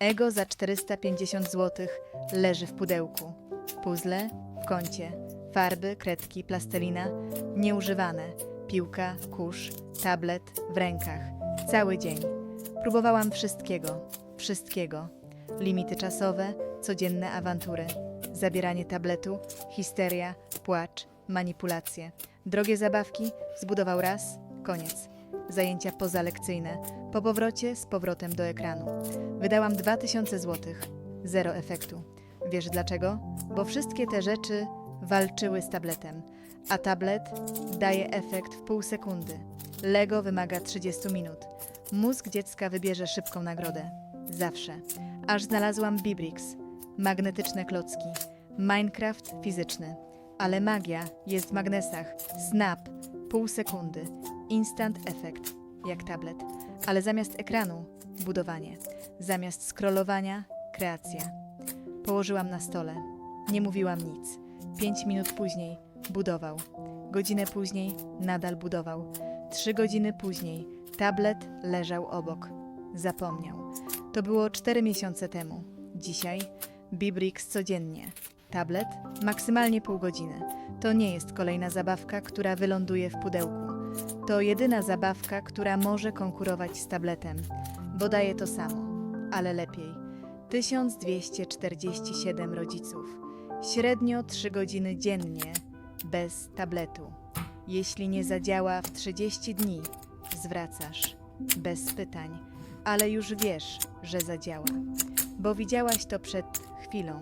Ego za 450 zł leży w pudełku. Puzzle w kącie. Farby, kredki, plastelina nieużywane. Piłka, kurz, tablet w rękach. Cały dzień. Próbowałam wszystkiego. Wszystkiego. Limity czasowe, codzienne awantury. Zabieranie tabletu, histeria, płacz, manipulacje. Drogie zabawki zbudował raz, koniec. Zajęcia pozalekcyjne. Po powrocie z powrotem do ekranu. Wydałam 2000 zł. Zero efektu. Wiesz dlaczego? Bo wszystkie te rzeczy walczyły z tabletem, a tablet daje efekt w pół sekundy. Lego wymaga 30 minut. Mózg dziecka wybierze szybką nagrodę. Zawsze. Aż znalazłam Bibrix. Magnetyczne klocki. Minecraft fizyczny. Ale magia jest w magnesach. Snap. Pół sekundy. Instant efekt. Jak tablet. Ale zamiast ekranu budowanie. Zamiast scrollowania kreacja. Położyłam na stole. Nie mówiłam nic. Pięć minut później budował. Godzinę później nadal budował. Trzy godziny później tablet leżał obok. Zapomniał. To było cztery miesiące temu. Dzisiaj Bibrix codziennie. Tablet maksymalnie pół godziny. To nie jest kolejna zabawka, która wyląduje w pudełku. To jedyna zabawka, która może konkurować z tabletem, bo daje to samo, ale lepiej. 1247 rodziców. Średnio 3 godziny dziennie bez tabletu. Jeśli nie zadziała w 30 dni, zwracasz bez pytań, ale już wiesz, że zadziała, bo widziałaś to przed chwilą.